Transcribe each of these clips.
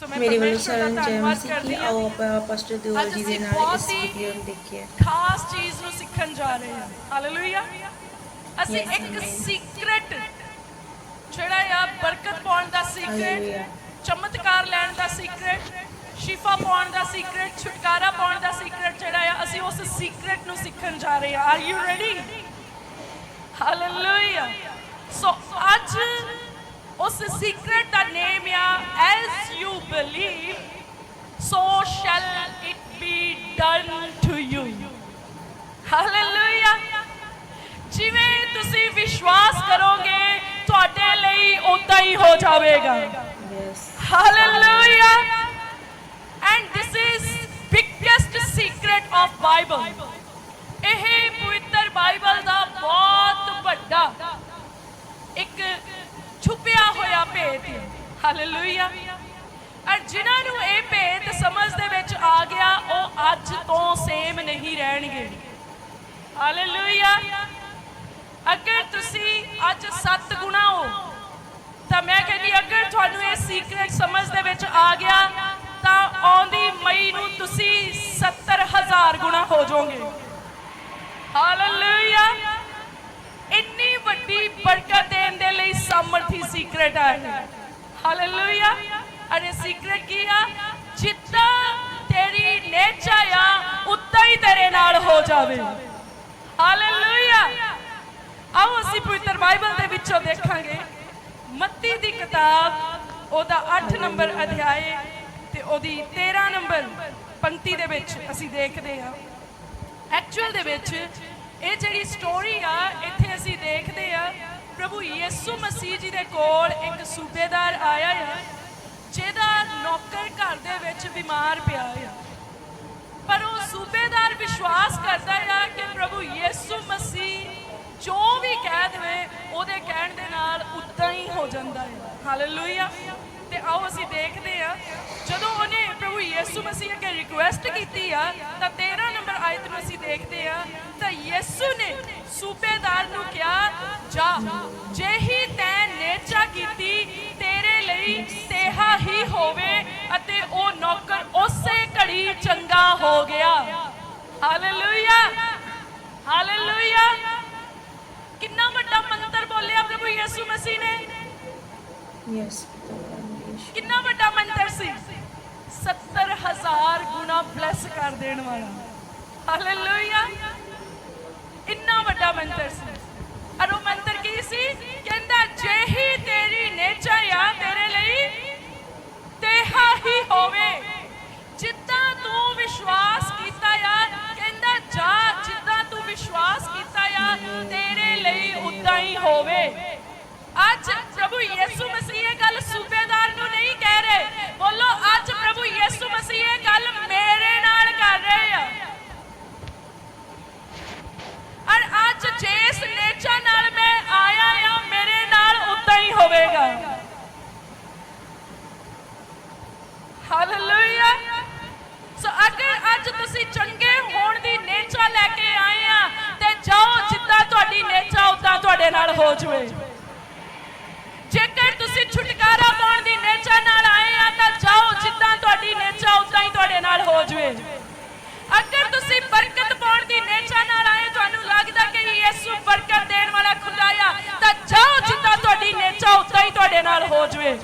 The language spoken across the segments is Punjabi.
ਮੇਰੀ ਵੱਲੋਂ ਸਾਰਿਆਂ ਨੂੰ ਜੈ ਮਸੀਹ ਕੀ ਆਓ ਆਪਾਂ ਪਾਸਟਰ ਦਿਓਲ ਅੱਜ ਜੀ ਦੇ ਨਾਲ ਇਸ ਵੀਡੀਓ ਨੂੰ ਦੇਖੀਏ ਖਾਸ ਚੀਜ਼ ਨੂੰ ਸਿੱਖਣ ਜਾ ਰਹੇ ਹਾਂ ਹਾਲੇਲੂਇਆ ਅਸੀਂ ਇੱਕ. ਸੀਕ੍ਰੇਟ ਜਿਹੜਾ ਆ ਬਰਕਤ ਪਾਉਣ ਦਾ ਸੀਕ੍ਰੇਟ. ਚਮਤਕਾਰ ਲੈਣ ਦਾ ਸੀਕ੍ਰੇਟ ਸ਼ਿਫਾ ਪਾਉਣ ਦਾ ਸੀਕ੍ਰੇਟ ਛੁਟਕਾਰਾ ਪਾਉਣ ਦਾ ਸੀਕ੍ਰੇਟ ਜਿਹੜਾ ਆ ਅਸੀਂ ਉਸ ਸੀਕ੍ਰੇਟ ਨੂੰ ਸਿੱਖਣ ਜਾ ਰਹੇ ਹਾਂ are you ready hallelujah so ਅੱਜ ਉਸ ਸੀਕ੍ਰੇਟ ਦਾ ਨੇਮ ਆ as you believe so shall it be done to you. Hallelujah. ਜਿਵੇਂ ਤੁਸੀਂ ਵਿਸ਼ਵਾਸ ਕਰੋਗੇ ਤੁਹਾਡੇ ਲਈ ਉਦਾਂ ਹੀ ਹੋ ਜਾਵੇਗਾ Hallelujah. And this is biggest secret of Bible. ਇਹ ਪਵਿੱਤਰ ਬਾਈਬਲ ਦਾ ਬਹੁਤ ਵੱਡਾ ਛੁਪਿਆ ਹੋਇਆ ਭੇਦ ਹੈ। ਹਾਲੇਲੂਇਆ ਔਰ ਜਿਨ੍ਹਾਂ ਨੂੰ ਇਹ ਭੇਦ ਸਮਝ ਦੇ ਵਿੱਚ ਆ ਗਿਆ, ਉਹ ਅੱਜ ਤੋਂ ਸੇਮ ਨਹੀਂ ਰਹਿਣਗੇ। ਹਾਲੇਲੂਇਆ ਅਗਰ ਤੁਸੀਂ ਅੱਜ ਸੱਤ ਗੁਣਾ ਹੋ, ਤਾਂ ਮੈਂ ਕਹਿੰਦੀ, ਅਗਰ ਤੁਹਾਨੂੰ ਇਹ ਸੀਕ੍ਰੇਟ ਸਮਝ ਦੇ ਵਿੱਚ ਆ ਗਿਆ, ਤਾਂ ਆਉਂਦੀ ਮਈ ਨੂੰ ਤੁਸੀਂ 70000 ਗੁਣਾ ਹੋ ਜਾਓਗੇ। ਹਾਲੇਲੂਇਆ ਵੱਡੀ ਬਰਕਤ ਦੇਣ ਦੇ ਲਈ ਸਮਰਥੀ ਸੀਕ੍ਰੇਟ ਹੈ ਹਾਲੇਲੂਇਆ ਅਰੇ ਸੀਕ੍ਰੇਟ ਕੀ ਆ? ਜਿੱਦਾਂ ਤੇਰੀ ਨੇਚਰ ਆ, ਉਦਾਂ ਹੀ ਤੇਰੇ ਨਾਲ ਹੋ ਜਾਵੇ। ਹਾਲੇਲੂਇਆ ਆਓ ਅਸੀਂ ਪਵਿੱਤਰ ਬਾਈਬਲ ਦੇ ਵਿੱਚੋਂ ਦੇਖਾਂਗੇ। ਮੱਤੀ ਦੀ ਕਿਤਾਬ, ਉਹਦਾ 8 ਨੰਬਰ ਅਧਿਆਏ ਤੇ ਉਹਦੀ 13 ਨੰਬਰ ਪੰਕਤੀ ਦੇ ਵਿੱਚ ਅਸੀਂ ਦੇਖਦੇ ਹਾਂ। ਐਕਚੁਅਲ ਦੇ ਵਿੱਚ ਇਹ ਜਿਹੜੀ ਸਟੋਰੀ ਆ, ਇੱਥੇ ਅਸੀਂ ਦੇਖਦੇ ਆ, ਪ੍ਰਭੂ ਯਿਸੂ ਮਸੀਹ ਜੀ ਦੇ ਕੋਲ ਇੱਕ ਸੂਬੇਦਾਰ ਆਇਆ ਆ, ਜਿਹਦਾ ਨੌਕਰ ਘਰ ਦੇ ਵਿੱਚ ਬਿਮਾਰ ਪਿਆ ਆ। ਪਰ ਉਹ ਸੂਬੇਦਾਰ ਵਿਸ਼ਵਾਸ ਕਰਦਾ ਆ ਕਿ ਪ੍ਰਭੂ ਯਿਸੂ ਮਸੀਹ ਜੋ ਵੀ ਕਹਿ ਦੇਵੇ, ਉਹਦੇ ਕਹਿਣ ਦੇ ਨਾਲ ਉਦਾਂ ਹੀ ਹੋ ਜਾਂਦਾ ਹੈ ਹਾਲੇਲੂਇਆ ਤੇ ਆਓ ਅਸੀਂ ਦੇਖਦੇ ਆ ਜਦੋਂ ਉਹਨੇ ਪ੍ਰਭੂ ਯਿਸੂ ਮਸੀਹ ਅੱਗੇ ਰਿਕੁਐਸਟ ਕੀਤੀ ਆ, ਤਾਂ 13 ਨੰਬਰ ਆਇਤ ਨੂੰ ਅਸੀਂ ਦੇਖਦੇ ਆ ਤਾਂ ਯਿਸੂ ਨੇ ਸੂਬੇਦਾਰ ਨੂੰ ਕਿਹਾ, ਜਾ, ਜੇ ਹੀ ਤੈਂ ਨੇਚਾ ਕੀਤੀ, ਤੇਰੇ ਲਈ ਤੇਹਾ ਹੀ ਹੋਵੇ ਅਤੇ ਉਹ ਨੌਕਰ ਉਸੇ ਘੜੀ ਚੰਗਾ ਹੋ ਗਿਆ। ਹਾਲੇਲੂਇਆ ਹਾਲੇਲੂਇਆ ਕਿੰਨਾ ਵੱਡਾ ਮੰਤਰ ਬੋਲਿਆ ਪ੍ਰਭੂ ਯਿਸੂ ਮਸੀਹ ਨੇ? ਯੈਸ ਕਿੰਨਾ ਵੱਡਾ ਮੰਤਰ ਸੀ? 70000 ਗੁਣਾ ਬਲੈਸ ਕਰ ਦੇਣ ਵਾਲਾ। ਹਾਲੇਲੂਇਆ ਇੰਨਾ ਵੱਡਾ ਮੰਤਰ ਸੀ। ਅਰ ਉਹ ਮੰਤਰ ਕੀ ਸੀ? ਕਹਿੰਦਾ, ਜੇ ਹੀ ਤੇਰੀ ਨੇਚਰ ਆ ਤੇਰੇ ਲਈ, ਤੇਹਾ ਹੀ ਹੋਵੇ। ਜਿੱਦਾਂ ਤੂੰ ਵਿਸ਼ਵਾਸ ਕੀਤਾ ਆ ਕਹਿੰਦਾ, ਜਾ, ਜਿੱਦਾਂ ਤੂੰ ਵਿਸ਼ਵਾਸ ਕੀਤਾ ਆ ਤੇਰੇ ਲਈ ਉਦਾਂ ਹੀ ਹੋਵੇ। ਅੱਜ ਪ੍ਰਭੂ ਯਿਸੂ ਮਸੀਹ ਇਹ ਗੱਲ ਸੂਬੇਦਾਰ ਬੋਲੋ, ਅੱਜ ਪ੍ਰਭੂ ਯਿਸੂ ਮਸੀਹ ਇਹ ਗੱਲ ਮੇਰੇ ਨਾਲ ਕਰ ਰਹੇ ਆ। ਔਰ ਅੱਜ ਜਿਸ ਨੇਚਰ ਨਾਲ ਮੈਂ ਆਇਆ ਆ, ਮੇਰੇ ਨਾਲ ਉਦਾਂ ਹੀ ਹੋਵੇਗਾ। ਹਾਲੇਲੂਇਆ ਸੋ ਅਗਰ ਅੱਜ ਤੁਸੀਂ ਚੰਗੇ ਹੋਣ ਦੀ ਨੇਚਰ ਲੈ ਕੇ ਆਏ ਆ, ਤੇ ਜਾਓ ਜਿੱਦਾਂ ਤੁਹਾਡੀ ਨੇਚਰ ਉਦਾਂ ਤੁਹਾਡੇ ਨਾਲ ਹੋ ਜਵੇ। ਜੇਕਰ ਤੁਸੀਂ ਛੁਟਕਾਰਾ ਪਾਉਣ ਦੀ ਨੇਚਰ ਨਾਲ ਆਏ ਆ ਤਾਂ ਜਾਓ, ਜਿੱਦਾਂ ਤੁਹਾਡੀ ਨੇਚਰ ਉਦਾਂ ਹੀ ਤੁਹਾਡੇ ਨਾਲ ਹੋ ਜਵੇ। ਅਗਰ ਤੁਸੀਂ ਬਰਕਤ ਪਾਉਣ ਦੀ ਨੇਚਰ ਨਾਲ ਆਏ, ਤੁਹਾਨੂੰ ਲੱਗਦਾ ਕਿ ਯਿਸੂ ਬਰਕਤ ਦੇਣ ਵਾਲਾ ਖੁਦਾ ਆ ਤਾਂ ਜਾਓ ਜਿੱਦਾਂ ਤੁਹਾਡੀ ਨੇਚਰ ਉਦਾਂ ਹੀ ਤੁਹਾਡੇ ਨਾਲ ਹੋ ਜਵੇ।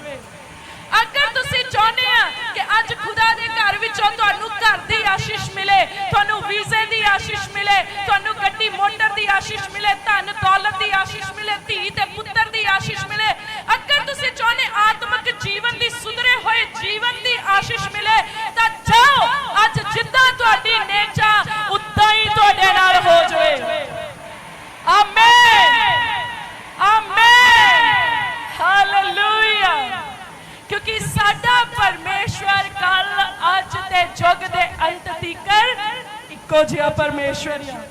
ਅਗਰ ਤੁਸੀਂ ਚਾਹੁੰਦੇ ਆ ਕਿ ਅੱਜ ਖੁਦਾ ਦੇ ਘਰ ਵਿੱਚੋਂ ਤੁਹਾਨੂੰ ਘਰ ਦੀ ਆਸ਼ੀਸ਼ ਮਿਲੇ, ਤੁਹਾਨੂੰ ਵੀਜ਼ੇ ਦੀ ਆਸ਼ੀਸ਼ ਮਿਲੇ, ਤੁਹਾਨੂੰ ਗੱਡੀ, ਮੋਟਰ ਦੀ ਆਸ਼ੀਸ਼ ਮਿਲੇ, ਧਨ, ਦੌਲਤ ਦੀ ਆਸ਼ੀਸ਼ ਮਿਲੇ, ਧੀ ਤੇ ਪੁੱਤਰ ਦੀ ਆਸ਼ੀਸ਼ ਮਿਲੇ, ਅਗਰ ਤੁਸੀਂ ਜਿਹਾ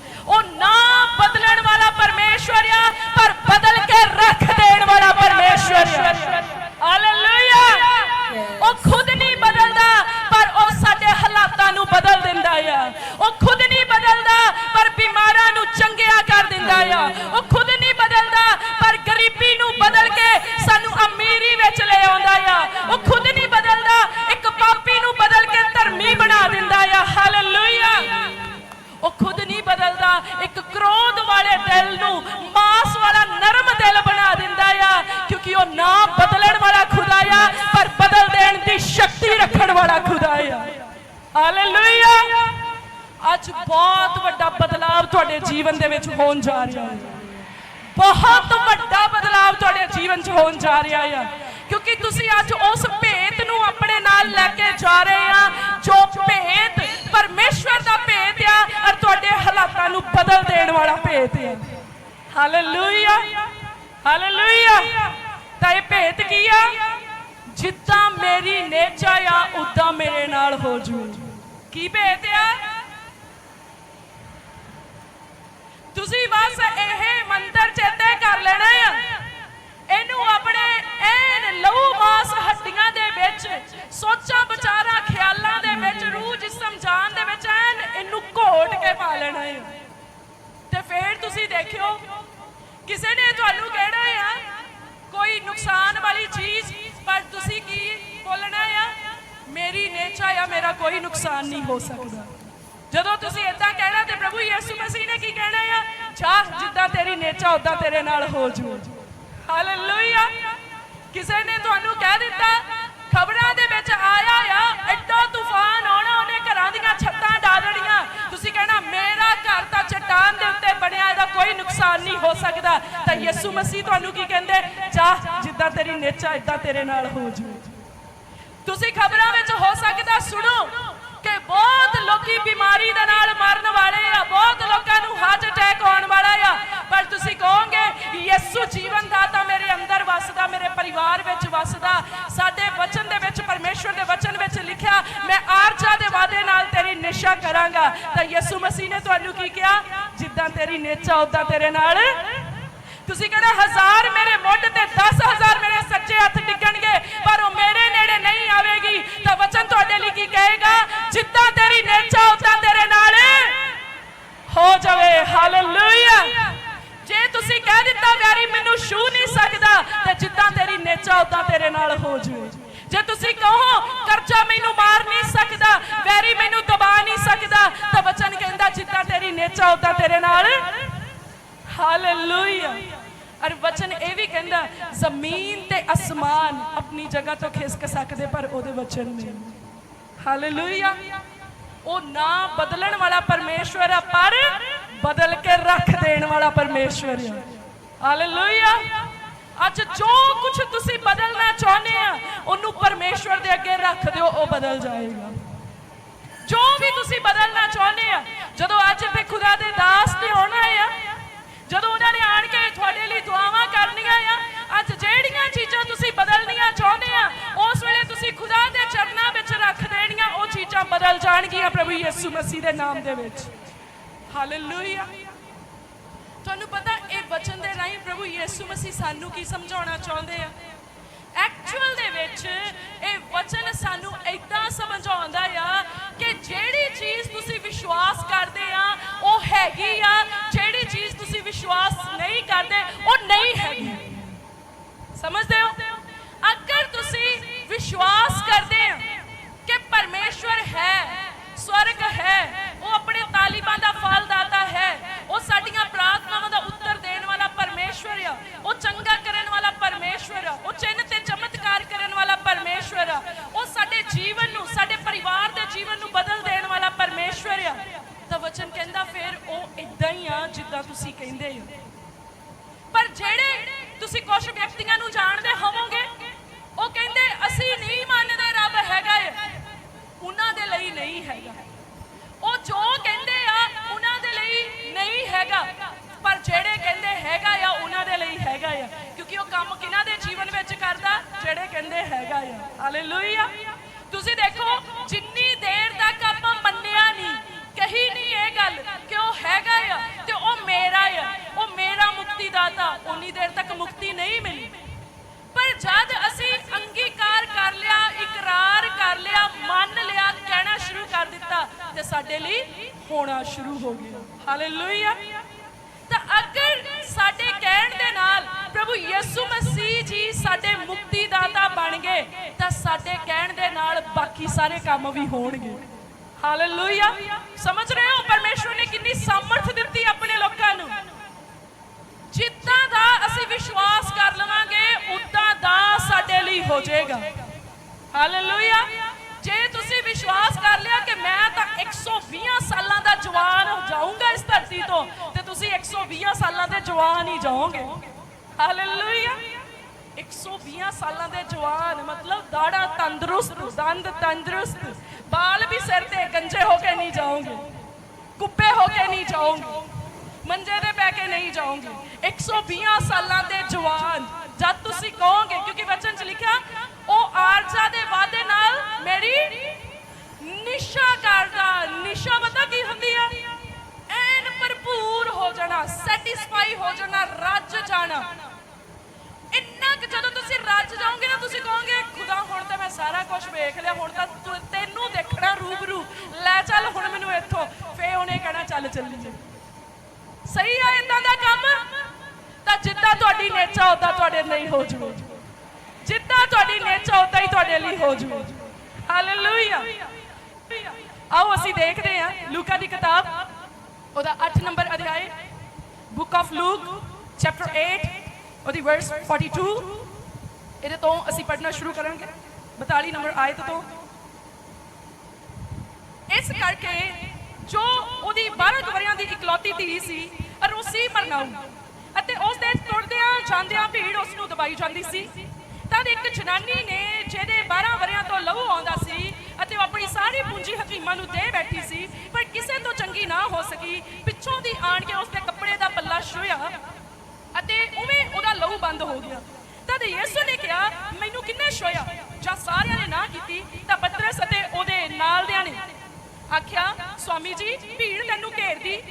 ਵਿੱਚ ਹੋਣ ਜਾ ਰਿਹਾ ਹੈ। ਬਹੁਤ ਵੱਡਾ ਬਦਲਾਅ ਤੁਹਾਡੇ ਜੀਵਨ 'ਚ ਹੋਣ ਜਾ ਰਿਹਾ ਆ ਕਿਉਂਕਿ ਤੁਸੀਂ ਅੱਜ ਉਸ ਭੇਤ ਨੂੰ ਆਪਣੇ ਨਾਲ ਲੈ ਕੇ ਜਾ ਰਹੇ ਆ, ਜੋ ਭੇਤ ਪਰਮੇਸ਼ਵਰ ਦਾ ਭੇਤ ਆ ਔਰ ਤੁਹਾਡੇ ਹਾਲਾਤਾਂ ਨੂੰ ਬਦਲ ਦੇਣ ਵਾਲਾ ਭੇਤ ਹੈ। ਹਾਲੇਲੂਇਆ ਹਾਲੇਲੂਇਆ ਤਾਂ ਇਹ ਭੇਤ ਕੀ ਆ? ਜਿੱਦਾਂ ਮੇਰੀ ਨੇਚਾ ਆ, ਉਦਾਂ ਮੇਰੇ ਨਾਲ ਹੋ ਜੂ। ਕੀ ਭੇਤ ਆ ਤੁਸੀਂ ਬਸ ਇਹ ਮੰਤਰ ਚੇਤੇ ਕਰ ਲੈਣਾ ਆ। ਇਹਨੂੰ ਆਪਣੇ ਐਨ ਲਹੂ ਮਾਸ ਹੱਡੀਆਂ ਦੇ ਵਿੱਚ, ਸੋਚਾਂ ਵਿਚਾਰਾਂ, ਖਿਆਲਾਂ ਦੇ ਵਿੱਚ, ਰੂਹ ਜਿਸਮ ਜਾਨ ਦੇ ਵਿੱਚ ਐਨ ਇਹਨੂੰ ਘੋਟ ਕੇ ਪਾ ਲੈਣਾ ਹੈ ਤੇ ਫੇਰ ਤੁਸੀਂ ਦੇਖਿਓ, ਕਿਸੇ ਨੇ ਤੁਹਾਨੂੰ ਕਹਿਣਾ ਆ, ਕੋਈ ਨੁਕਸਾਨ ਵਾਲੀ ਚੀਜ਼, ਪਰ ਤੁਸੀਂ ਕੀ ਬੋਲਣਾ ਆ? ਮੇਰੀ ਨੇਚਾ ਆ ਮੇਰਾ ਕੋਈ ਨੁਕਸਾਨ ਨਹੀਂ ਹੋ ਸਕਦਾ। ਜਦੋਂ ਤੁਸੀਂ ਇਦਾਂ ਕਹਿਣਾ ਤੇ ਪ੍ਰਭੂ ਯਿਸੂ ਮਸੀਹ ਨੇ ਕੀ ਕਹਿਣਾ ਆ? ਜਾ ਜਿੱਦਾਂ ਤੇਰੀ ਨੇਚਾ ਉਦਾਂ ਤੇਰੇ ਨਾਲ ਹੋ ਜੂ। ਹਾਲੇਲੂਇਆ ਕਿਸੇ ਨੇ ਤੁਹਾਨੂੰ ਕਹਿ ਦਿੱਤਾ, ਖਬਰਾਂ ਦੇ ਵਿੱਚ ਆਇਆ ਆ, ਐਡਾ ਤੂਫਾਨ ਆਉਣਾ ਉਹਨੇ ਘਰਾਂ ਦੀਆਂ ਛੱਤਾਂ ਡਾਲਣੀਆਂ ਤੁਸੀਂ ਕਹਿਣਾ, ਮੇਰਾ ਘਰ ਤਾਂ ਚਟਾਨ ਦੇ ਉੱਤੇ ਬਣਿਆ, ਇਹਦਾ ਕੋਈ ਨੁਕਸਾਨ ਨਹੀਂ ਹੋ ਸਕਦਾ। ਤਾਂ ਯਿਸੂ ਮਸੀਹ ਤੁਹਾਨੂੰ ਕੀ ਕਹਿੰਦੇ? ਜਾ ਜਿੱਦਾਂ ਤੇਰੀ ਨੇਚਾ ਇਦਾਂ ਤੇਰੇ ਨਾਲ ਹੋ ਜੂ। ਤੁਸੀਂ ਖਬਰਾਂ ਵਿੱਚ ਹੋ ਸਕਦਾ ਸੁਣੋ ਕਿ ਬਹੁਤ ਲੋਕੀ ਬਿਮਾਰੀ ਦੇ ਨਾਲ ਮਰਨ ਵਾਲੇ ਆ। ਬਹੁਤ ਲੋਕਾਂ ਨੂੰ ਹਾਰਟ ਅਟੈਕ ਆਉਣ ਵਾਲਾ ਆ। ਪਰ ਤੁਸੀਂ ਕਹੋਗੇ, ਯਿਸੂ ਜੀਵਨ ਦਾਤਾ ਮੇਰੇ ਅੰਦਰ ਵਸਦਾ, ਮੇਰੇ ਪਰਿਵਾਰ ਵਿੱਚ ਵਸਦਾ। ਸਾਡੇ ਵਚਨ ਦੇ ਵਿੱਚ, ਪਰਮੇਸ਼ਵਰ ਦੇ ਵਚਨ ਵਿੱਚ ਲਿਖਿਆ, ਮੈਂ ਆਰਜਾ ਦੇ ਵਾਅਦੇ ਨਾਲ ਤੇਰੀ ਨਿਸ਼ਾ ਕਰਾਂਗਾ। ਤਾਂ ਯਿਸੂ ਮਸੀਹ ਨੇ ਤੁਹਾਨੂੰ ਕੀ ਕਿਹਾ? ਜਿੱਦਾਂ ਤੇਰੀ ਨੇਚਾ ਉਦਾਂ ਤੇਰੇ ਨਾਲ। ਤੁਸੀਂ ਕਹਿੰਦੇ, ਹਜ਼ਾਰ ਮੇਰੇ ਮੁੱਢ ਤੇ 10000 ਮੇਰੇ ਸੱਚੇ ਹੱਥ ਨਾਲ ਹੋ ਜਾਵੇ। ਜੇ ਤੁਸੀਂ ਕਹੋ, ਕਰਜ਼ਾ ਮੈਨੂੰ ਮਾਰ ਨਹੀਂ ਸਕਦਾ, ਵੈਰੀ ਮੈਨੂੰ ਦਬਾ ਨਹੀਂ ਸਕਦਾ, ਤਾਂ ਵਚਨ ਕਹਿੰਦਾ, ਜਿੱਦਾਂ ਤੇਰੀ ਨੇਚਾ, ਉਦਾਂ ਤੇਰੇ ਨਾਲ। ਹਾਲੇਲੂਇਆ ਅਰ ਵਚਨ ਇਹ ਵੀ ਕਹਿੰਦਾ, ਜ਼ਮੀਨ ਤੇ ਅਸਮਾਨ ਆਪਣੀ ਜਗ੍ਹਾ ਤੋਂ ਖਿਸਕ ਸਕਦੇ, ਪਰ ਉਹਦੇ ਵਚਨ ਨਹੀਂ ਹਾਲੇਲੂਇਆ ਉਹ ਨਾ ਬਦਲਣ ਵਾਲਾ ਪਰਮੇਸ਼ਵਰ ਆ, ਪਰ ਬਦਲ ਕੇ ਰੱਖ ਦੇਣ ਵਾਲਾ ਪਰਮੇਸ਼ਵਰ ਆ। ਹਾਲੇਲੂਇਆ ਅੱਜ ਜੋ ਕੁਝ ਤੁਸੀਂ ਬਦਲਣਾ ਚਾਹੁੰਦੇ ਆ, ਉਹਨੂੰ ਪਰਮੇਸ਼ਵਰ ਦੇ ਅੱਗੇ ਰੱਖ ਦਿਓ, ਉਹ ਬਦਲ ਜਾਏਗਾ। ਜੋ ਵੀ ਤੁਸੀਂ ਬਦਲਣਾ ਚਾਹੁੰਦੇ ਆ, ਜਦੋਂ ਅੱਜ ਇੱਥੇ ਖੁਦਾ ਦੇ ਦਾਸ ਨੇ ਆਉਣਾ ਆ, ਜਦੋਂ ਉਹਨਾਂ ਨੇ ਆਣ ਕੇ ਤੁਹਾਡੇ ਲਈ ਦੁਆਵਾਂ ਕਰਨੀਆਂ ਆ, ਅੱਜ ਜਿਹੜੀਆਂ ਚੀਜ਼ਾਂ ਤੁਸੀਂ ਬਦਲਣੀਆਂ ਚਾਹੁੰਦੇ ਆ, ਉਸ ਵੇਲੇ ਤੁਸੀਂ ਖੁਦਾ ਦੇ ਚਰਨਾਂ ਵਿੱਚ ਰੱਖ ਦੇਣੀਆਂ, ਉਹ ਚੀਜ਼ਾਂ ਬਦਲ ਜਾਣਗੀਆਂ ਪ੍ਰਭੂ ਯਿਸੂ ਮਸੀਹ ਦੇ ਨਾਮ ਦੇ ਵਿੱਚ। ਹਾਲੇਲੂਇਆ ਤੁਹਾਨੂੰ ਪਤਾ, ਇਹ ਵਚਨ ਦੇ ਰਾਹੀਂ ਪ੍ਰਭੂ ਯਿਸੂ ਮਸੀਹ ਸਾਨੂੰ ਕੀ ਸਮਝਾਉਣਾ ਚਾਹੁੰਦੇ ਆ? ਐਕਚੁਅਲ ਦੇ ਵਿੱਚ ਇਹ ਵਚਨ ਸਾਨੂੰ ਇਦਾਂ ਸਮਝਾਉਂਦਾ ਆ ਕਿ ਜਿਹੜੀ ਚੀਜ਼ ਤੁਸੀਂ ਵਿਸ਼ਵਾਸ ਕਰਦੇ ਆ, ਉਹ ਹੈਗੀ ਆ। ਜਿਹੜੀ ਚੀਜ਼ ਤੁਸੀਂ ਵਿਸ਼ਵਾਸ ਨਹੀਂ ਕਰਦੇ, ਉਹ ਨਹੀਂ ਹੈਗੀ। ਸਮਝਦੇ ਹੋ? ਅਗਰ ਤੁਸੀਂ ਵਿਸ਼ਵਾਸ ਕਰਦੇ ਆ ਕਿ ਪਰਮੇਸ਼ਵਰ ਹੈ, ਸਵਰਗ ਹੈ, ਉਹ ਆਪਣੇ ਤਾਲੀਬਾਂ ਦਾ ਫਲ ਦਾਤਾ ਹੈ ਸਾਡੀਆਂ ਪ੍ਰਾਰਥਨਾਵਾਂ ਦਾ ਉੱਤਰ ਦੇਣ ਵਾਲਾ ਪਰਮੇਸ਼ਵਰ ਆ। ਉਹ ਚੰਗਾ ਕਰਨ ਵਾਲਾ ਪਰਮੇਸ਼ਵਰ ਆ। ਉਹ ਚਿੰਨ ਤੇ ਚਮਤਕਾਰ ਕਰਨ ਵਾਲਾ ਪਰਮੇਸ਼ਵਰ ਆ। ਉਹ ਸਾਡੇ ਜੀਵਨ ਨੂੰ, ਸਾਡੇ ਪਰਿਵਾਰ ਦੇ ਜੀਵਨ ਨੂੰ ਬਦਲ ਦੇਣ ਵਾਲਾ ਪਰਮੇਸ਼ਵਰ ਆ। ਤਾਂ ਵਚਨ ਕਹਿੰਦਾ, ਫਿਰ ਉਹ ਇਦਾਂ ਹੀ ਆ ਜਿੱਦਾਂ ਤੁਸੀਂ ਕਹਿੰਦੇ ਹੋ। ਪਰ ਜਿਹੜੇ ਤੁਸੀਂ ਕੁਝ ਵਿਅਕਤੀਆਂ ਨੂੰ ਜਾਣਦੇ ਹੋਵੋਗੇ, ਉਹ ਕਹਿੰਦੇ, ਅਸੀਂ ਨਹੀਂ ਮੰਨਦੇ ਰੱਬ ਹੈਗਾ ਹੈ ਉਹਨਾਂ ਦੇ ਲਈ ਨਹੀਂ ਹੈਗਾ। ਉਹ ਜੋ ਕਹਿੰਦੇ ਹੈਗਾ। ਪਰ ਜਿਹੜੇ ਕਹਿੰਦੇ ਹੈਗਾ ਆ, ਉਹਨਾਂ ਦੇ ਲਈ ਹੈਗਾ ਆ। ਕਿਉਂਕਿ ਉਹ ਕੰਮ ਕਿਹਨਾਂ ਦੇ ਜੀਵਨ ਵਿੱਚ ਕਰਦਾ? ਜਿਹੜੇ ਕਹਿੰਦੇ ਹੈਗਾ ਆ। ਹਾਲੇਲੂਇਆ ਤੁਸੀਂ ਦੇਖੋ, ਜਿੰਨੀ ਦੇਰ ਤੱਕ ਆਪਾਂ ਮੰਨਿਆ ਨਹੀਂ, ਕਹੀ ਨਹੀਂ ਇਹ ਗੱਲ ਕਿ ਉਹ ਹੈਗਾ ਆ। ਹੋਣਾ ਸ਼ੁਰੂ ਹੋ ਗਿਆ। ਹਾਲੇਲੂਇਆ ਤਾਂ ਅਗਰ ਸਾਡੇ ਕਹਿਣ ਦੇ ਨਾਲ ਪ੍ਰਭੂ ਯਿਸੂ ਮਸੀਹ ਜੀ ਸਾਡੇ ਮੁਕਤੀ ਦਾਤਾ ਬਣ ਗਏ, ਤਾਂ ਸਾਡੇ ਕਹਿਣ ਦੇ ਨਾਲ ਬਾਕੀ ਸਾਰੇ ਕੰਮ ਵੀ ਹੋਣਗੇ। ਹਾਲੇਲੂਇਆ ਸਮਝ ਰਹੇ ਹੋ? ਪਰਮੇਸ਼ਵਰ ਨੇ ਕਿੰਨੀ ਸਮਰਥ ਦਿੱਤੀ ਆਪਣੇ ਲੋਕਾਂ ਨੂੰ। ਜਿੱਦਾਂ ਦਾ ਅਸੀਂ ਵਿਸ਼ਵਾਸ ਕਰ ਲਵਾਂਗੇ, ਉਦਾਂ ਦਾ ਸਾਡੇ ਲਈ ਹੋ ਜਾਏਗਾ। ਹਾਲੇਲੂਇਆ ਜੇ ਤੁਸੀਂ ਵਿਸ਼ਵਾਸ ਕਰ ਲਿਆ ਕਿ ਮੈਂ ਤਾਂ 120 ਸਾਲਾਂ ਦਾ ਜਵਾਨ ਜਾਊਂਗਾ ਇਸ ਧਰਤੀ ਤੋਂ ਤੇ ਤੁਸੀਂ 120 ਸਾਲਾਂ ਦੇ ਜਵਾਨ ਹੀ ਜਾਓਗੇ। ਹਾਲੇਲੂਇਆ 120 ਸਾਲਾਂ ਦੇ ਜਵਾਨ, ਮਤਲਬ ਦਾੜਾ ਤੰਦਰੁਸਤ, ਦੰਦ ਤੰਦਰੁਸਤ। ਬਾਲ ਵੀ ਸਿਰ ਤੇ ਗੰਜੇ ਹੋ ਕੇ ਨਹੀਂ ਜਾਓਗੇ। ਕੁੱਪੇ ਹੋ ਕੇ ਨਹੀਂ ਜਾਓਗੇ। ਮੰਜੇ ਤੇ ਬੈ ਕੇ ਨਹੀਂ ਜਾਓਗੇ। 120 ਸਾਲਾਂ ਦੇ ਜਵਾਨ, ਜਦ ਤੁਸੀਂ ਕਹੋਗੇ, ਕਿਉਂਕਿ ਵਚਨ 'ਚ ਲਿਖਿਆ, ਉਹ ਆਰਜ਼ਾ ਦੇ ਵਾਅਦੇ ਨਾਲ ਮੇਰੀ ਨਿਸ਼ਾ ਕਰਦਾ, ਨਿਸ਼ਾ ਪਤਾ ਕੀ ਹੁੰਦੀ ਆ? ਐਨ ਭਰਪੂਰ ਹੋ ਜਾਣਾ ਸੈਟੀਸਫਾਈ ਹੋ ਜਾਣਾ, ਰੱਜ ਜਾਣਾ। ਇੰਨਾ ਕਿ ਜਦੋਂ ਤੁਸੀਂ ਰੱਜ ਜਾਓਗੇ ਨਾ, ਤੁਸੀਂ ਕਹੋਗੇ, ਖੁਦਾ, ਹੁਣ ਤਾਂ ਮੈਂ ਸਾਰਾ ਕੁਝ ਵੇਖ ਲਿਆ, ਹੁਣ ਤਾਂ ਤੈਨੂੰ ਦੇਖਣਾ ਰੂਬਰੂ। ਲੈ ਚੱਲ ਹੁਣ ਮੈਨੂੰ ਇੱਥੋਂ ਫੇ ਉਹਨੇ ਕਹਿਣਾ, ਚੱਲ ਚੱਲੀਏ। ਸਹੀ ਆ ਇਦਾਂ ਦਾ ਕੰਮ? ਤਾਂ ਜਿੱਦਾਂ ਤੁਹਾਡੀ ਨੇਚਾ ਉਦਾਂ ਤੁਹਾਡੇ ਲਈ ਹੋ ਜੂ। ਜਿੱਦਾਂ ਤੁਹਾਡੀ ਨੇਚਾ ਉਦਾਂ ਹੀ ਤੁਹਾਡੇ ਲਈ ਹੋ ਜੂ। ਹਾਲੇਲੂਇਆ ਆਓ ਅਸੀਂ ਦੇਖਦੇ ਹਾਂ ਲੂਕਾ ਦੀ ਕਿਤਾਬ, ਉਹਦਾ 8 ਨੰਬਰ ਅਧਿਆਇ ਬੁੱਕ ਆਫ ਲੂਕ ਚੈਪਟਰ 8 ਉਹਦੀ ਵਰਸ 42 ਇਹਦੇ ਤੋਂ ਅਸੀਂ ਪੜ੍ਹਨਾ ਸ਼ੁਰੂ ਕਰਾਂਗੇ। 42 ਨੰਬਰ ਆਇਤ ਤੋਂ। ਇਸ ਕਰਕੇ ਜੋ ਉਹਦੀ 12 ਕੁ ਵਰਿਆਂ ਦੀ ਇਕਲੌਤੀ ਧੀ ਸੀ, ਅਰੂਸੀ ਮਰਨਾਉ, ਅਤੇ ਉਸ ਦੇ ਤੁਰਦਿਆਂ ਜਾਂਦਿਆਂ ਭੀੜ ਉਸ ਨੂੰ ਦਬਾਈ ਜਾਂਦੀ ਸੀ, ਤਦ ਇੱਕ ਜਨਾਨੀ ਨੇ ਜਿਹਦੇ 12 ਵਰਿਆਂ ਤੋਂ ਲਹੂ ਆਉਂਦਾ ਸੀ ਅਤੇ ਆਪਣੀ ਸਾਰੀ ਪੂੰਜੀ ਹਕੀਮਾਂ ਨੂੰ ਦੇ ਬੈਠੀ ਸੀ, ਪਰ ਕਿਸੇ ਤੋਂ ਚੰਗੀ ਨਾ ਹੋ ਸਕੀ। ਪਿੱਛੋਂ ਦੀ ਆਣ ਕੇ ਉਸ ਦੇ ਕੱਪੜੇ ਦਾ ਪੱਲਾ ਛੁਇਆ ਅਤੇ ਉਵੇਂ ਉਹਦਾ ਲਹੂ ਬੰਦ ਹੋ ਗਿਆ। ਤਦ ਯਿਸੂ ਨੇ ਕਿਹਾ, ਮੈਨੂੰ ਕਿੰਨੇ ਛੋਇਆ ਜਾਂ ਸਾਰਿਆਂ ਨੇ ਨਾ ਕੀਤੀ ਤਾਂ ਪਤਰਸ ਅਤੇ ਉਹਦੇ ਨਾਲਦਿਆਂ ਨੇ। ਆਖਿਆ, ਸਵਾਮੀ ਜੀ, ਭੀੜ ਤੈਨੂੰ ਘੇਰਦੀ।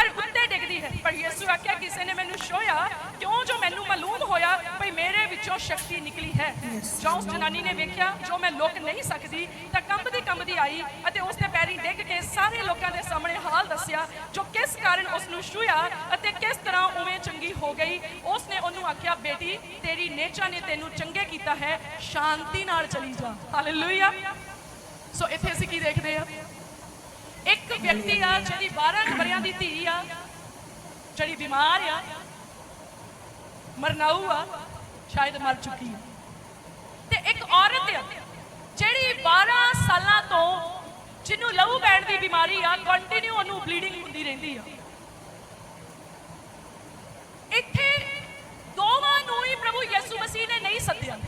ਅਰ ਉੱਤੇ ਡਿੱਗਦੀ ਹੈ। ਪਰ ਯਿਸੂ ਆਖਿਆ, ਕਿਸੇ ਨੇ ਮੈਨੂੰ ਛੋਇਆ ਕਿਉਂ ਜੋ ਮੈਨੂੰ ਮਾਲੂਮ ਹੋਇਆ, ਭਈ ਮੇਰੇ ਵਿੱਚੋਂ ਸ਼ਕਤੀ ਨਿਕਲੀ ਹੈ। ਜੋ ਉਸ ਜਨਾਨੀ ਨੇ ਵੇਖਿਆ, ਜੋ ਮੈਂ ਲੁਕ ਨਹੀਂ ਸਕਦੀ, ਤਾਂ ਕੰਬਦੀ ਕੰਬਦੀ ਆਈ ਅਤੇ ਉਸ ਦੇ ਪੈਰੀਂ ਡਿੱਗ ਕੇ ਸਾਰੇ ਲੋਕਾਂ ਦੇ ਸਾਹਮਣੇ ਹਾਲ ਦੱਸਿਆ, ਜੋ ਕਿਸ ਕਾਰਨ ਉਸ ਨੂੰ ਛੂਇਆ ਅਤੇ ਕਿਸ ਤਰ੍ਹਾਂ ਉਵੇਂ ਚੰਗੀ ਹੋ ਗਈ। ਉਸ ਨੇ ਉਹਨੂੰ ਆਖਿਆ, ਬੇਟੀ, ਤੇਰੀ ਨੇਚਾ ਨੇ ਤੈਨੂੰ ਚੰਗੇ ਕੀਤਾ ਹੈ, ਸ਼ਾਂਤੀ ਨਾਲ ਚਲੀ ਜਾ। ਹਾਲੇਲੂਇਆ ਸੋ ਇੱਥੇ ਅਸੀਂ ਕੀ ਦੇਖਦੇ ਆ ਇੱਕ ਵਿਅਕਤੀ ਆ ਜਿਹਦੀ 12 ਕੁ ਵਰਿਆਂ ਦੀ ਧੀ ਆ, ਜਿਹੜੀ ਬਿਮਾਰ ਆ, ਮਰਨਾਊ ਆ, ਸ਼ਾਇਦ ਮਰ ਚੁੱਕੀ ਆ। ਤੇ ਇੱਕ ਔਰਤ ਆ ਜਿਹੜੀ 12 ਸਾਲਾਂ ਤੋਂ ਜਿਹਨੂੰ ਲਹੂ ਪੈਣ ਦੀ ਬਿਮਾਰੀ ਆ ਕੰਟੀਨਿਊ ਉਹਨੂੰ ਬਲੀਡਿੰਗ ਹੁੰਦੀ ਰਹਿੰਦੀ ਆ। ਇੱਥੇ ਦੋਵਾਂ ਨੂੰ ਹੀ ਪ੍ਰਭੂ ਯਿਸੂ ਮਸੀਹ ਨੇ ਨਹੀਂ ਸੱਦਿਆ।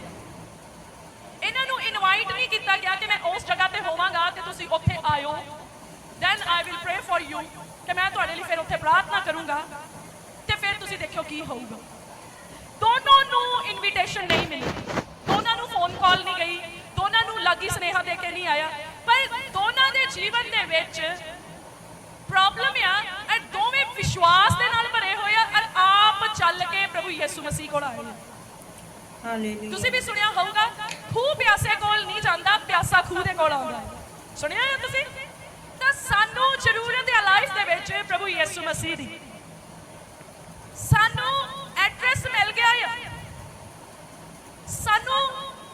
ਇਹਨਾਂ ਨੂੰ ਇਨਵਾਈਟ ਨਹੀਂ ਕੀਤਾ ਗਿਆ ਕਿ ਮੈਂ ਉਸ ਜਗ੍ਹਾ ਤੇ ਹੋਵਾਂਗਾ ਤੇ ਤੁਸੀਂ ਉੱਥੇ ਆਇਓ। Then I will pray for you ਕਿ ਮੈਂ ਤੁਹਾਡੇ ਲਈ ਫਿਰ ਉੱਥੇ ਪ੍ਰਾਰਥਨਾ ਕਰੂੰਗਾ ਤੇ ਫਿਰ ਤੁਸੀਂ ਦੇਖਿਓ ਕੀ ਹੋਊਗਾ। ਦੋਨੋਂ ਨੂੰ ਇਨਵੀਟੇਸ਼ਨ ਨਹੀਂ ਮਿਲੀ। ਦੋਨਾਂ ਨੂੰ ਫੋਨ ਕਾਲ ਨਹੀਂ ਗਈ। ਦੋਨਾਂ ਨੂੰ ਲਾਗੀ ਸੁਨੇਹਾ ਦੇ ਕੇ ਨਹੀਂ ਆਇਆ। ਪਰ ਦੋਨਾਂ ਦੇ ਜੀਵਨ ਦੇ ਵਿੱਚ ਪ੍ਰੋਬਲਮ ਆ ਇਹ ਦੋਵੇਂ ਵਿਸ਼ਵਾਸ ਦੇ ਨਾਲ ਭਰੇ ਹੋਏ ਆ ਔਰ ਆਪ ਚੱਲ ਕੇ ਪ੍ਰਭੂ ਯਿਸੂ ਮਸੀਹ ਕੋਲ ਆਏ ਆ। Hallelujah. ਤੁਸੀਂ ਵੀ ਸੁਣਿਆ ਹੋਊਗਾ ਖੂਹ ਪਿਆਸੇ ਕੋਲ ਨਹੀਂ ਜਾਂਦਾ ਪਿਆਸਾ ਖੂਹ ਦੇ ਕੋਲ ਆਉਂਦਾ। ਸੁਣਿਆ ਹੈ ਤੁਸੀਂ? ਸਾਨੂੰ ਜ਼ਰੂਰਤ ਹੈ ਲਾਈਫ ਦੇ ਵਿੱਚ ਪ੍ਰਭੂ ਯਿਸੂ ਮਸੀਹ ਦੀ। ਸਾਨੂੰ ਐਡਰੈਸ ਮਿਲ ਗਿਆ ਆ। ਸਾਨੂੰ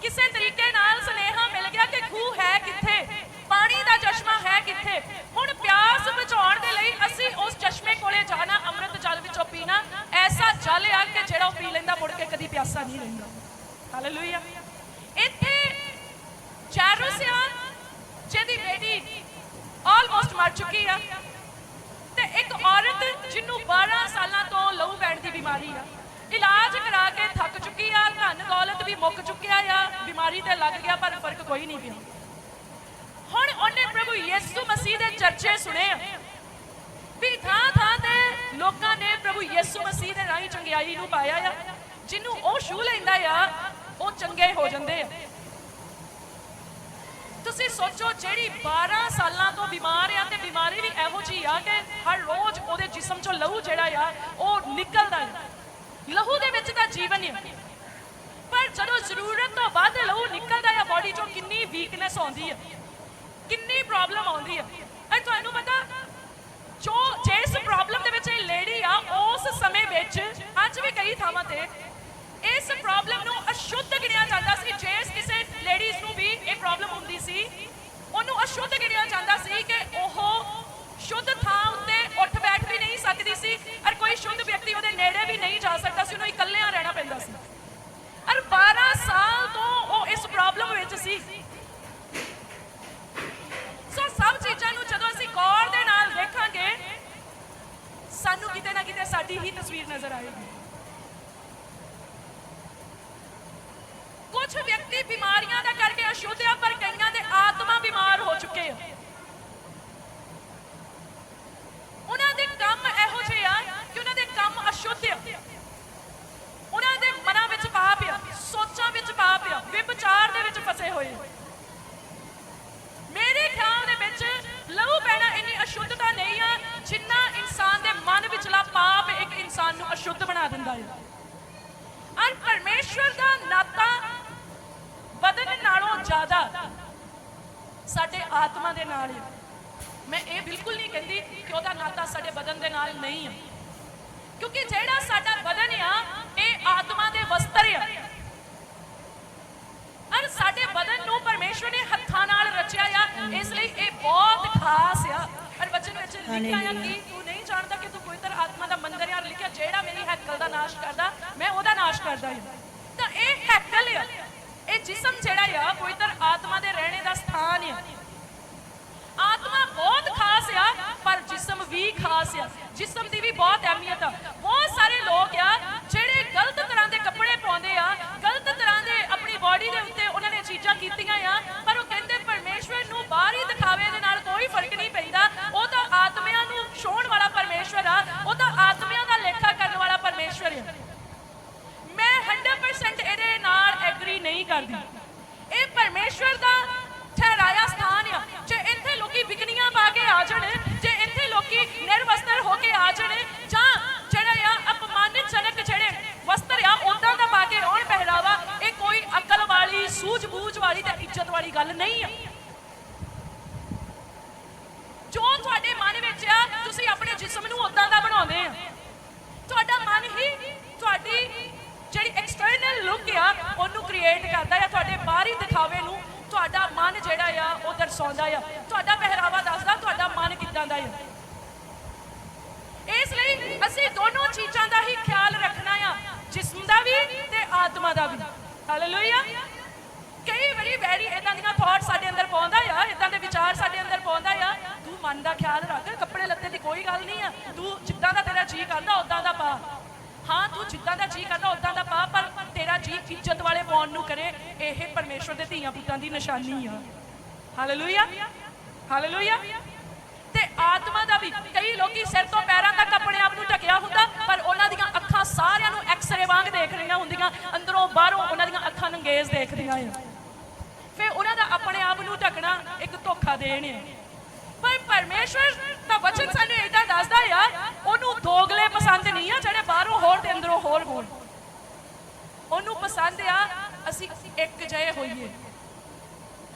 ਕਿਸੇ ਤਰੀਕੇ ਨਾਲ ਸੁਨੇਹਾ ਮਿਲ ਗਿਆ ਕਿ ਖੂਹ ਹੈ ਕਿੱਥੇ, ਪਾਣੀ ਦਾ ਚਸ਼ਮਾ ਹੈ ਕਿੱਥੇ। ਹੁਣ ਪਿਆਸ ਬੁਝਾਉਣ ਦੇ ਲਈ ਅਸੀਂ ਉਸ ਚਸ਼ਮੇ ਕੋਲੇ ਜਾਣਾ, ਅੰਮ੍ਰਿਤ ਜਲ ਵਿੱਚੋਂ ਪੀਣਾ। ਐਸਾ ਜਲ ਆ ਕਿ ਜਿਹੜਾ ਉਹ ਪੀ ਲੈਂਦਾ, ਮੁੜ ਕੇ ਕਦੀ ਪਿਆਸਾ ਨਹੀਂ ਰਹਿੰਦਾ ਹਾਲੇਲੂਇਆ ਇੱਥੇ ਜੈਰੂਸਾ ਜਿਹਦੀ ਬੇਟੀ ਆਲਮੋਸਟ ਮਰ ਚੁੱਕੀ ਆ। ਤੇ ਇੱਕ ਔਰਤ ਜਿਹਨੂੰ 12 ਸਾਲਾਂ ਤੋਂ ਲਹੂ ਪੈਣ ਦੀ ਬਿਮਾਰੀ ਆ। ਇਲਾਜ ਕਰਾ ਕੇ ਥੱਕ ਚੁੱਕੀ ਆ, ਧਨ ਦੌਲਤ ਵੀ ਮੁੱਕ ਚੁੱਕਿਆ ਆ। ਬਿਮਾਰੀ ਤੇ ਲੱਗ ਗਿਆ, ਪਰ ਫ਼ਰਕ ਕੋਈ ਨਹੀਂ ਪਿਆ। ਹੁਣ ਉਹਨੇ ਪ੍ਰਭੂ ਯਿਸੂ ਮਸੀਹ ਦੇ ਚਰਚੇ ਸੁਣੇ ਵੀ ਥਾਂ ਥਾਂ ਤੇ ਲੋਕਾਂ ਨੇ ਪ੍ਰਭੂ ਯਿਸੂ ਮਸੀਹ ਦੇ ਰਾਹੀਂ ਚੰਗਿਆਈ ਨੂੰ ਪਾਇਆ ਆ। ਜਿਹਨੂੰ ਉਹ ਛੂ ਲੈਂਦਾ ਆ, ਉਹ ਚੰਗੇ ਹੋ ਜਾਂਦੇ ਆ। ਤੁਸੀਂ ਸੋਚੋ, ਜਿਹੜੀ 12 ਸਾਲਾਂ ਤੋਂ ਬਿਮਾਰ ਆ ਤੇ ਬਿਮਾਰੀ ਵੀ ਇਹੋ ਜੀ ਆ ਕਿ ਹਰ ਰੋਜ਼ ਉਹਦੇ ਜਿਸਮ ਚੋਂ ਲਹੂ ਜਿਹੜਾ ਆ, ਉਹ ਨਿਕਲਦਾ ਹੈ ਲਹੂ ਦੇ ਵਿੱਚ ਤਾਂ ਜੀਵਨ ਹੈ ਪਰ ਜਦੋਂ ਜ਼ਰੂਰਤ ਤੋਂ ਵੱਧ ਲਹੂ ਨਿਕਲਦਾ ਆ ਬਾਡੀ ਚੋਂ ਕਿੰਨੀ ਵੀਕਨੈਸ ਆਉਂਦੀ ਹੈ ਕਿੰਨੀ ਪ੍ਰੋਬਲਮ ਆਉਂਦੀ ਹੈ ਇਹ ਤੁਹਾਨੂੰ ਪਤਾ, ਜੋ ਜਿਸ ਪ੍ਰੋਬਲਮ ਦੇ ਵਿੱਚ ਇਹ ਲੇਡੀ ਆ, ਉਸ ਸਮੇਂ ਵਿੱਚ ਅੱਜ ਵੀ ਕਈ ਥਾਵਾਂ ਤੇ ਇਸ ਪ੍ਰੋਬਲਮ ਨੂੰ ਅਸ਼ੁੱਧ ਗਿਣਿਆ ਜਾਂਦਾ ਸੀ। ਜੇ ਕਿਸੇ ਲੇਡੀਜ਼ ਨੂੰ ਵੀ ਇਹ ਪ੍ਰੋਬਲਮ ਹੁੰਦੀ ਸੀ, ਉਹਨੂੰ ਅਸ਼ੁੱਧ ਗਿਣਿਆ ਜਾਂਦਾ ਸੀ ਕਿ ਉਹ ਸ਼ੁੱਧ ਥਾਂ ਉੱਤੇ ਉੱਠ ਬੈਠ ਵੀ ਨਹੀਂ ਸਕਦੀ ਸੀ ਔਰ ਕੋਈ ਸ਼ੁੱਧ ਵਿਅਕਤੀ ਉਹਦੇ ਨੇੜੇ ਵੀ ਨਹੀਂ ਜਾ ਸਕਦਾ ਸੀ, ਉਹਨੂੰ ਇਕੱਲਿਆਂ ਰਹਿਣਾ ਪੈਂਦਾ ਸੀ। ਔਰ 12 ਸਾਲ ਤੋਂ ਉਹ ਇਸ ਪ੍ਰੋਬਲਮ ਵਿੱਚ ਸੀ। ਸੋ ਸਭ ਚੀਜ਼ਾਂ ਨੂੰ ਜਦੋਂ ਅਸੀਂ ਗੌਰ ਦੇ ਨਾਲ ਵੇਖਾਂਗੇ ਸਾਨੂੰ ਕਿਤੇ ਨਾ ਕਿਤੇ ਸਾਡੀ ਹੀ ਤਸਵੀਰ ਨਜ਼ਰ ਆਏਗੀ। ਬਿਮਾਰੀਆਂ ਦਾ ਕਰਕੇ ਅਸ਼ੁੱਧ ਆ ਪਰ ਕਈਆਂ ਦੇ ਆਤਮਾ ਬਿਮਾਰ ਹੋ ਚੁੱਕੇ ਆ ਉਹਨਾਂ ਦੇ ਕੰਮ ਇਹੋ ਜਿਹੇ ਆ ਕਿ ਉਹਨਾਂ ਦੇ ਕੰਮ ਅਸ਼ੁੱਧ ਆ ਉਹਨਾਂ ਦੇ ਮਨਾਂ ਵਿੱਚ ਪਾਪ ਆ ਸੋਚਾਂ ਵਿੱਚ ਪਾਪ ਆ ਵਿਭਚਾਰ ਦੇ ਵਿੱਚ ਫਸੇ ਹੋਏ ਆ ਮੇਰੇ ਖਿਆਲ ਦੇ ਵਿੱਚ ਲਹੂ ਪੈਣਾ ਇੰਨੀ ਅਸ਼ੁੱਧਤਾ ਨਹੀਂ ਆ ਜਿੰਨਾ ਇਨਸਾਨ ਦੇ ਮਨ ਵਿਚਲਾ ਪਾਪ ਇੱਕ ਇਨਸਾਨ ਨੂੰ ਅਸ਼ੁੱਧ ਬਣਾ ਦਿੰਦਾ ਹੈ ਅਨ ਪਰਮੇਸ਼ਵਰ ਦਾ ਨਾਤਾ ਬਦਨ ਨਾਲੋਂ ਜ਼ਿਆਦਾ ਸਾਡੇ ਆਤਮਾ ਦੇ ਨਾਲ ਹੈ ਮੈਂ ਇਹ ਬਿਲਕੁਲ ਨਹੀਂ ਕਹਿੰਦੀ ਕਿ ਉਹਦਾ ਨਾਤਾ ਸਾਡੇ ਬਦਨ ਦੇ ਨਾਲ ਨਹੀਂ ਹੈ ਕਿਉਂਕਿ ਜਿਹੜਾ ਸਾਡਾ ਬਦਨ ਆ ਇਹ ਆਤਮਾ ਦੇ ਵਸਤਰ ਆ ਅਰ ਸਾਡੇ ਬਦਨ ਨੂੰ ਪਰਮੇਸ਼ਵਰ ਨੇ ਹੱਥਾਂ ਨਾਲ ਰਚਿਆ ਆ ਇਸ ਲਈ ਇਹ ਬਹੁਤ ਖਾਸ ਆ। ਅਰ ਵਚਨ ਵਿੱਚ ਲਿਖਿਆ ਆ ਕਿ ਤੂੰ ਨਹੀਂ ਜਾਣਦਾ ਕਿ ਤੂੰ ਪਵਿੱਤਰ ਆਤਮਾ ਦਾ ਮੰਦਰ ਆ ਲਿਖਿਆ ਜਿਹੜਾ ਮੇਰੀ ਹੈਕਲ ਦਾ ਨਾਸ਼ ਕਰਦਾ ਮੈਂ ਉਹਦਾ ਨਾਸ਼ ਕਰਦਾ ਹਾਂ ਤਾਂ ਇਹ ਹੈਕਲ ਆ। ਇਹ ਜਿਸਮ ਜਿਹੜਾ ਆ ਪਵਿੱਤਰ ਆਤਮਾ ਦੇ ਰਹਿਣੇ ਦਾ ਸਥਾਨ ਆ। ਆਤਮਾ ਬਹੁਤ ਖਾਸ ਆ ਪਰ ਜਿਸਮ ਵੀ ਖਾਸ ਆ। ਜਿਸਮ ਦੀ ਵੀ ਬਹੁਤ ਅਹਿਮੀਅਤ ਆ। ਬਹੁਤ ਸਾਰੇ ਲੋਕ ਆ ਜਿਹੜੇ ਗਲਤ ਤਰ੍ਹਾਂ ਦੇ ਕੱਪੜੇ ਪਾਉਂਦੇ ਆ ਗਲਤ ਤਰ੍ਹਾਂ ਦੇ ਆਪਣੀ ਬਾਡੀ ਦੇ ਉੱਤੇ ਉਹਨਾਂ ਨੇ ਚੀਜ਼ਾਂ ਕੀਤੀਆਂ ਆ ਕਰਦਾ ਆ, ਤੁਹਾਡੇ ਬਾਹਰੀ ਦਿਖਾਵੇ ਨੂੰ ਤੁਹਾਡਾ ਮਨ ਜਿਹੜਾ ਆ, ਉਹ ਦਰਸਾਉਂਦਾ ਆ। ਤੁਹਾਡਾ ਪਹਿਰਾਵਾ ਦੱਸਦਾ, ਤੁਹਾਡਾ ਮਨ ਕਿੱਦਾਂ ਦਾ ਆ। ਇਸ ਲਈ ਅਸੀਂ ਦੋਨੋਂ ਚੀਜ਼ਾਂ ਦਾ ਹੀ ਖਿਆਲ ਰੱਖਣਾ ਆ, ਜਿਸਮ ਦਾ ਵੀ ਤੇ ਆਤਮਾ ਦਾ ਵੀ। ਹਾਲੇਲੂਇਆ ਕਈ ਵਾਰੀ ਵੈਰੀ ਇਦਾਂ ਦੀਆਂ ਥਾਟ ਸਾਡੇ ਅੰਦਰ ਪਾਉਂਦਾ ਆ ਇਦਾਂ ਦੇ ਵਿਚਾਰ ਸਾਡੇ ਅੰਦਰ ਪਾਉਂਦਾ ਆ, ਤੂੰ ਮਨ ਦਾ ਖਿਆਲ ਰੱਖ, ਕੱਪੜੇ ਲੱਤੇ ਦੀ ਕੋਈ ਗੱਲ ਨਹੀਂ ਆ, ਤੂੰ ਜਿੱਦਾਂ ਦਾ ਤੇਰਾ ਜੀ ਕਰਦਾ ਉਦਾਂ ਦਾ ਪਾ। ਹਾਂ, ਤੂੰ ਜਿੱਦਾਂ ਦਾ ਜੀ ਕਰਦਾ ਉਦਾਂ ਦਾ ਪਾ, ਪਰ ਤੇਰਾ ਜੀ ਇੱਜ਼ਤ ਵਾਲੇ ਪਾਉਣ ਨੂੰ ਕਰੇ, ਇਹ ਪਰਮੇਸ਼ਵਰ ਦੇ ਧੀਆਂ ਪੁੱਤਾਂ ਦੀ ਨਿਸ਼ਾਨੀ ਆ। ਹਾਲੇਲੂਇਆ ਹਾਲੇਲੂਇਆ ਤੇ ਆਤਮਾ ਦਾ ਵੀ ਕਈ ਲੋਕੀ ਸਿਰ ਤੋਂ ਪੈਰਾਂ ਤੱਕ ਆਪਣੇ ਆਪ ਨੂੰ ਢਕਿਆ ਹੁੰਦਾ, ਪਰ ਉਹਨਾਂ ਦੀਆਂ ਅੱਖਾਂ ਸਾਰਿਆਂ ਨੂੰ ਐਕਸ-ਰੇ ਵਾਂਗ ਦੇਖ ਰਹੀਆਂ ਹੁੰਦੀਆਂ, ਅੰਦਰੋਂ ਬਾਹਰੋਂ ਉਹਨਾਂ ਦੀਆਂ ਅੱਖਾਂ ਨੰਗੇਜ਼ ਦੇਖਦੀਆਂ ਆ। ਫਿਰ ਉਹਨਾਂ ਦਾ ਆਪਣੇ ਆਪ ਨੂੰ ਢੱਕਣਾ ਇੱਕ ਧੋਖਾ ਦੇਣ ਹੈ ਪਰ ਪਰਮੇਸ਼ਵਰ ਦਾ ਵਚਨ ਸਾਨੂੰ ਇਦਾਂ ਦੱਸਦਾ ਆ, ਉਹਨੂੰ ਦੋਗਲੇ ਪਸੰਦ ਨਹੀਂ ਆ, ਜਿਹੜੇ ਬਾਹਰੋਂ ਹੋਰ ਤੇ ਅੰਦਰੋਂ ਹੋਰ ਹੋਣ। ਉਹਨੂੰ ਪਸੰਦ ਆ ਅਸੀਂ ਇੱਕ ਜਿਹੇ ਹੋਈਏ।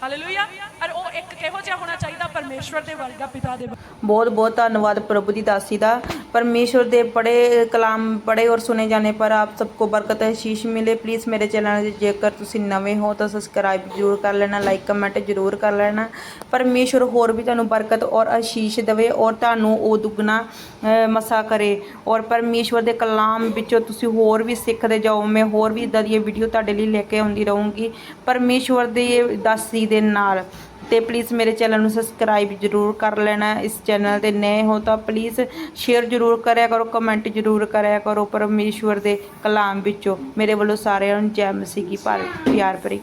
ਹਾਲੇਲੂਇਆ ਔਰ ਉਹ ਇੱਕ ਕਿਹੋ ਜਿਹਾ ਹੋਣਾ ਚਾਹੀਦਾ ਪਰਮੇਸ਼ਵਰ ਦੇ ਵਰਗਾ ਪਿਤਾ ਦੇ ਵਰਗਾ। बहुत बहुत धन्यवाद प्रभु दी दासी दा परमेश्वर दे पढ़े कलाम पढ़े और सुने जाने पर आप सबको बरकत है शीश मिले प्लीज़ मेरे चैनल जेकर ਤੁਸੀਂ ਨਵੇਂ ਹੋ ਤਾਂ ਸਬਸਕ੍ਰਾਈਬ ਜ਼ਰੂਰ ਕਰ ਲੈਣਾ ਲਾਈਕ ਕਮੈਂਟ ਜ਼ਰੂਰ ਕਰ ਲੈਣਾ ਪਰਮੇਸ਼ਵਰ ਹੋਰ ਵੀ ਤੁਹਾਨੂੰ ਬਰਕਤ ਔਰ ਆਸ਼ੀਸ਼ ਦੇਵੇ ਔਰ ਤੁਹਾਨੂੰ ਉਹ ਦੁੱਗਣਾ ਅਹ, ਮਸਾ ਕਰੇ ਔਰ ਪਰਮੇਸ਼ਵਰ ਦੇ ਕਲਾਮ ਵਿੱਚੋਂ ਤੁਸੀਂ ਹੋਰ ਵੀ ਸਿੱਖਦੇ ਜਾਓ ਮੈਂ ਹੋਰ ਵੀ ਇਦਾਂ ਦੀਆਂ ਵੀਡੀਓ ਤੁਹਾਡੇ ਲਈ ਲੈ ਕੇ ਆਉਂਦੀ ਰਹੂੰਗੀ ਪਰਮੇਸ਼ਵਰ ਦੇ ਦਾਸੀ ਦੇ ਨਾਲ। ਤੇ ਪਲੀਜ਼ ਮੇਰੇ ਚੈਨਲ ਨੂੰ ਸਬਸਕ੍ਰਾਈਬ ਜਰੂਰ ਕਰ ਲੈਣਾ। ਇਸ ਚੈਨਲ ਤੇ ਨਏ ਹੋ ਤਾਂ ਪਲੀਜ਼ ਸ਼ੇਅਰ ਜਰੂਰ ਕਰਿਆ ਕਰੋ ਕਮੈਂਟ ਜਰੂਰ ਕਰਿਆ ਕਰੋ। ਪਰਮੇਸ਼ਵਰ ਦੇ ਕਲਾਮ ਵਿੱਚੋਂ ਮੇਰੇ ਵੱਲੋਂ ਸਾਰਿਆਂ ਨੂੰ ਜੈ ਮਸੀਹ ਕੀ ਭਾਰਤ ਪਿਆਰ ਭਰੀ।